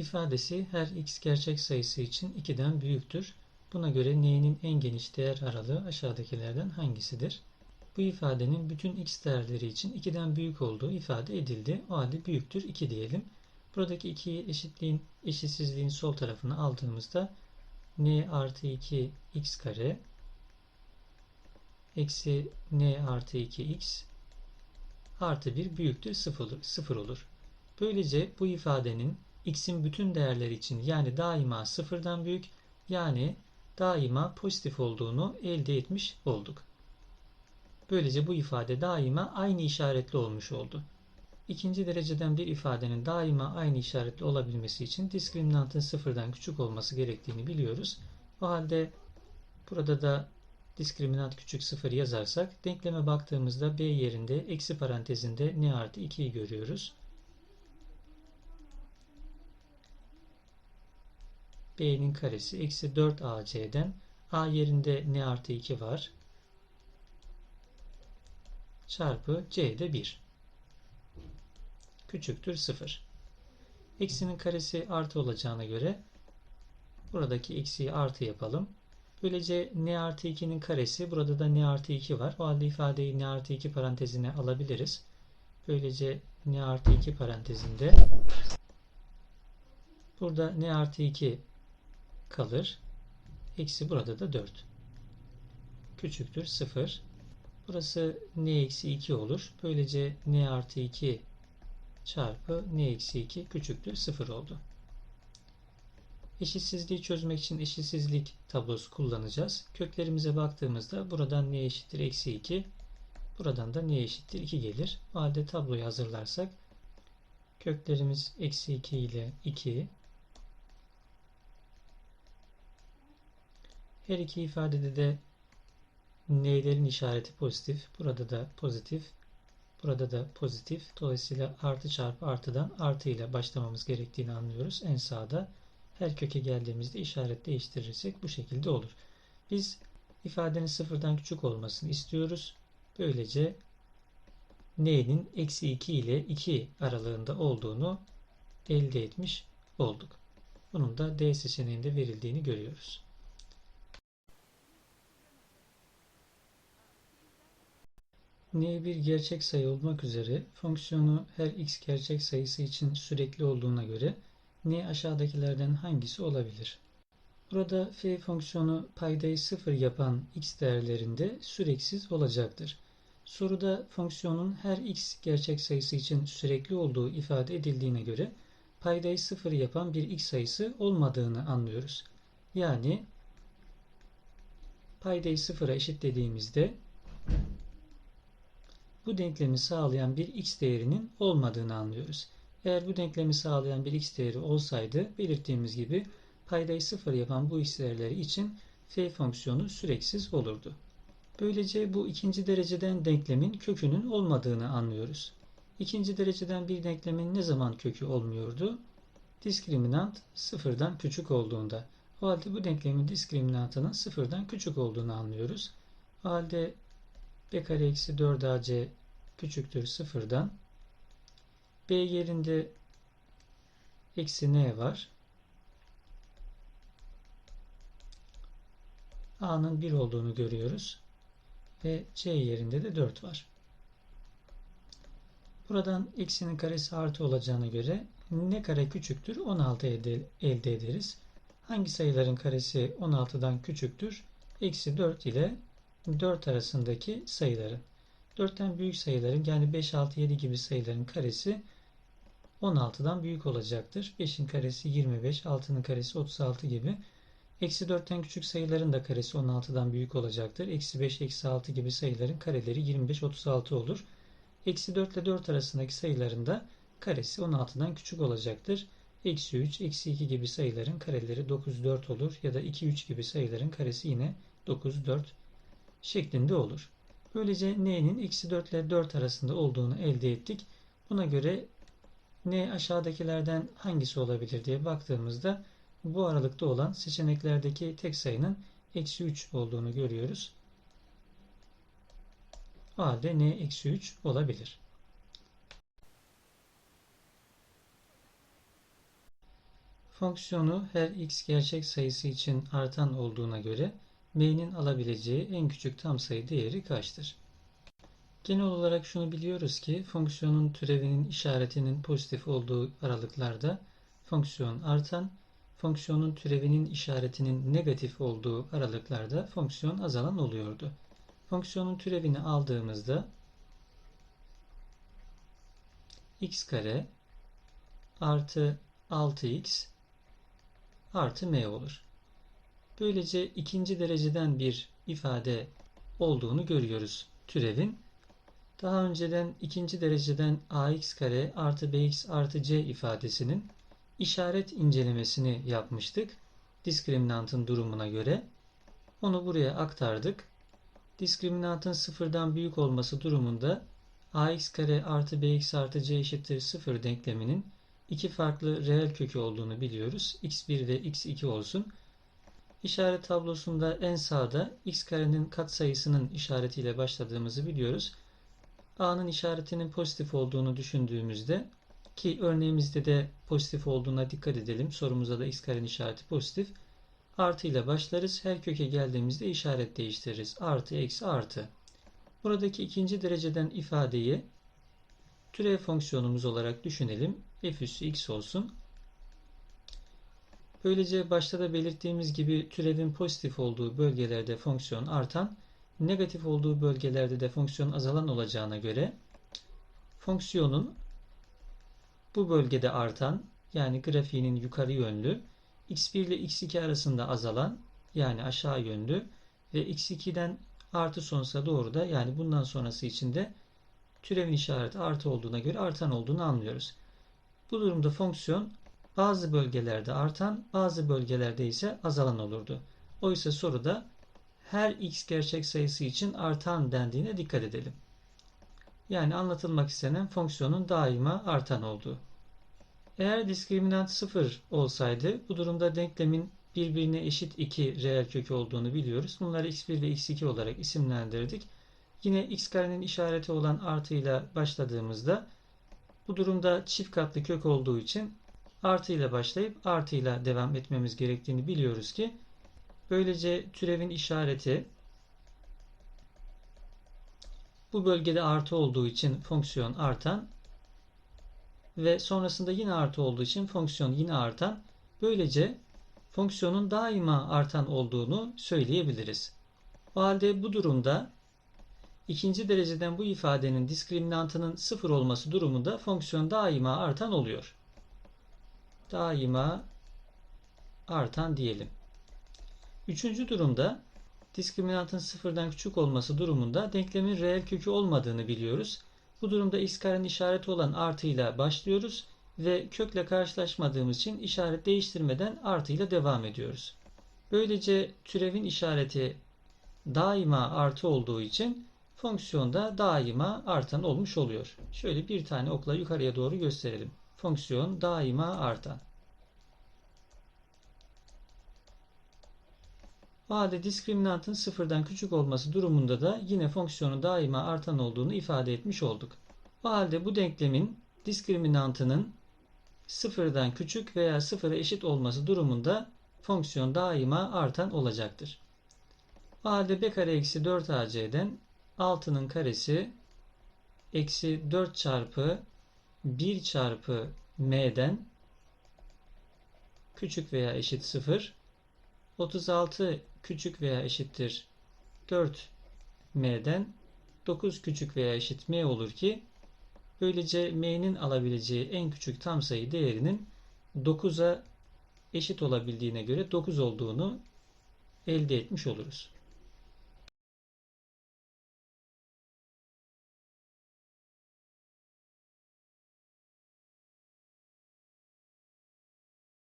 ifadesi her x gerçek sayısı için 2'den büyüktür. Buna göre n'nin en geniş değer aralığı aşağıdakilerden hangisidir? Bu ifadenin bütün x değerleri için 2'den büyük olduğu ifade edildi. O halde büyüktür 2 diyelim. Buradaki 2'yi eşitliğin, eşitsizliğin sol tarafına aldığımızda n artı 2 x kare eksi n artı 2 x artı 1 büyüktür 0 olur. 0 olur. Böylece bu ifadenin x'in bütün değerleri için yani daima sıfırdan büyük yani daima pozitif olduğunu elde etmiş olduk. Böylece bu ifade daima aynı işaretli olmuş oldu. İkinci dereceden bir ifadenin daima aynı işaretli olabilmesi için diskriminantın sıfırdan küçük olması gerektiğini biliyoruz. O halde burada da diskriminant küçük sıfır yazarsak denkleme baktığımızda b yerinde eksi parantezinde n artı 2'yi görüyoruz. B'nin karesi eksi 4ac'den a yerinde n artı 2 var. Çarpı c'de 1. Küçüktür 0. Eksinin karesi artı olacağına göre buradaki eksiyi artı yapalım. Böylece n artı 2'nin karesi burada da n artı 2 var. O halde ifadeyi n artı 2 parantezine alabiliriz. Böylece n artı 2 parantezinde burada n artı 2 kalır. Eksi burada da 4. Küçüktür 0. Burası n eksi 2 olur. Böylece n artı 2 çarpı n eksi 2 küçüktür 0 oldu. Eşitsizliği çözmek için eşitsizlik tablosu kullanacağız. Köklerimize baktığımızda buradan n eşittir eksi 2 buradan da n eşittir 2 gelir. O halde tabloyu hazırlarsak köklerimiz eksi 2 ile 2 Her iki ifadede de n'lerin işareti pozitif. Burada da pozitif. Burada da pozitif. Dolayısıyla artı çarpı artıdan artı ile başlamamız gerektiğini anlıyoruz. En sağda her köke geldiğimizde işaret değiştirirsek bu şekilde olur. Biz ifadenin sıfırdan küçük olmasını istiyoruz. Böylece n'nin eksi 2 ile 2 aralığında olduğunu elde etmiş olduk. Bunun da D seçeneğinde verildiğini görüyoruz. N bir gerçek sayı olmak üzere fonksiyonu her x gerçek sayısı için sürekli olduğuna göre n aşağıdakilerden hangisi olabilir? Burada f fonksiyonu paydayı sıfır yapan x değerlerinde süreksiz olacaktır. Soruda fonksiyonun her x gerçek sayısı için sürekli olduğu ifade edildiğine göre paydayı sıfır yapan bir x sayısı olmadığını anlıyoruz. Yani paydayı sıfıra eşitlediğimizde bu denklemi sağlayan bir x değerinin olmadığını anlıyoruz. Eğer bu denklemi sağlayan bir x değeri olsaydı belirttiğimiz gibi paydayı sıfır yapan bu x değerleri için f fonksiyonu süreksiz olurdu. Böylece bu ikinci dereceden denklemin kökünün olmadığını anlıyoruz. İkinci dereceden bir denklemin ne zaman kökü olmuyordu? Diskriminant sıfırdan küçük olduğunda. O halde bu denklemin diskriminantının sıfırdan küçük olduğunu anlıyoruz. O halde b kare eksi 4ac küçüktür sıfırdan. b yerinde eksi n var. a'nın 1 olduğunu görüyoruz. Ve c yerinde de 4 var. Buradan x'inin karesi artı olacağına göre n kare küçüktür 16 elde, elde ederiz. Hangi sayıların karesi 16'dan küçüktür? Eksi 4 ile 4 arasındaki sayıların. 4'ten büyük sayıların yani 5, 6, 7 gibi sayıların karesi 16'dan büyük olacaktır. 5'in karesi 25, 6'nın karesi 36 gibi. Eksi 4'ten küçük sayıların da karesi 16'dan büyük olacaktır. Eksi 5, eksi 6 gibi sayıların kareleri 25, 36 olur. Eksi 4 ile 4 arasındaki sayıların da karesi 16'dan küçük olacaktır. Eksi 3, eksi 2 gibi sayıların kareleri 9, 4 olur. Ya da 2, 3 gibi sayıların karesi yine 9, 4 şeklinde olur. Böylece n'nin eksi 4 ile 4 arasında olduğunu elde ettik. Buna göre n aşağıdakilerden hangisi olabilir diye baktığımızda bu aralıkta olan seçeneklerdeki tek sayının eksi 3 olduğunu görüyoruz. O halde n eksi 3 olabilir. Fonksiyonu her x gerçek sayısı için artan olduğuna göre m'nin alabileceği en küçük tam sayı değeri kaçtır? Genel olarak şunu biliyoruz ki fonksiyonun türevinin işaretinin pozitif olduğu aralıklarda fonksiyon artan, fonksiyonun türevinin işaretinin negatif olduğu aralıklarda fonksiyon azalan oluyordu. Fonksiyonun türevini aldığımızda x kare artı 6x artı m olur. Böylece ikinci dereceden bir ifade olduğunu görüyoruz türevin. Daha önceden ikinci dereceden ax kare artı bx artı c ifadesinin işaret incelemesini yapmıştık. Diskriminantın durumuna göre. Onu buraya aktardık. Diskriminantın sıfırdan büyük olması durumunda ax kare artı bx artı c eşittir sıfır denkleminin iki farklı reel kökü olduğunu biliyoruz. x1 ve x2 olsun. İşaret tablosunda en sağda x karenin katsayısının işaretiyle başladığımızı biliyoruz. a'nın işaretinin pozitif olduğunu düşündüğümüzde ki örneğimizde de pozitif olduğuna dikkat edelim. Sorumuzda da x karenin işareti pozitif. Artı ile başlarız. Her köke geldiğimizde işaret değiştiririz. Artı, eksi, artı. Buradaki ikinci dereceden ifadeyi türev fonksiyonumuz olarak düşünelim. f üssü x olsun. Böylece başta da belirttiğimiz gibi türevin pozitif olduğu bölgelerde fonksiyon artan, negatif olduğu bölgelerde de fonksiyon azalan olacağına göre fonksiyonun bu bölgede artan yani grafiğinin yukarı yönlü, x1 ile x2 arasında azalan yani aşağı yönlü ve x2'den artı sonsuza doğru da yani bundan sonrası için de türevin işareti artı olduğuna göre artan olduğunu anlıyoruz. Bu durumda fonksiyon bazı bölgelerde artan, bazı bölgelerde ise azalan olurdu. Oysa soruda her x gerçek sayısı için artan dendiğine dikkat edelim. Yani anlatılmak istenen fonksiyonun daima artan olduğu. Eğer diskriminant 0 olsaydı bu durumda denklemin birbirine eşit iki reel kökü olduğunu biliyoruz. Bunları x1 ve x2 olarak isimlendirdik. Yine x karenin işareti olan artıyla başladığımızda bu durumda çift katlı kök olduğu için artıyla başlayıp artıyla devam etmemiz gerektiğini biliyoruz ki böylece türevin işareti bu bölgede artı olduğu için fonksiyon artan ve sonrasında yine artı olduğu için fonksiyon yine artan. Böylece fonksiyonun daima artan olduğunu söyleyebiliriz. O halde bu durumda ikinci dereceden bu ifadenin diskriminantının sıfır olması durumunda fonksiyon daima artan oluyor. Daima artan diyelim. Üçüncü durumda diskriminantın sıfırdan küçük olması durumunda denklemin reel kökü olmadığını biliyoruz. Bu durumda x karenin işareti olan artıyla başlıyoruz ve kökle karşılaşmadığımız için işaret değiştirmeden artıyla devam ediyoruz. Böylece türevin işareti daima artı olduğu için fonksiyonda daima artan olmuş oluyor. Şöyle bir tane okla yukarıya doğru gösterelim. Fonksiyon daima artan. O halde diskriminantın sıfırdan küçük olması durumunda da yine fonksiyonun daima artan olduğunu ifade etmiş olduk. O halde bu denklemin diskriminantının sıfırdan küçük veya sıfıra eşit olması durumunda fonksiyon daima artan olacaktır. O halde b kare eksi 4 ac'den 6'nın karesi eksi 4 çarpı 1 çarpı m'den küçük veya eşit 0 36 küçük veya eşittir 4 m'den 9 küçük veya eşit m olur ki böylece m'nin alabileceği en küçük tam sayı değerinin 9'a eşit olabildiğine göre 9 olduğunu elde etmiş oluruz.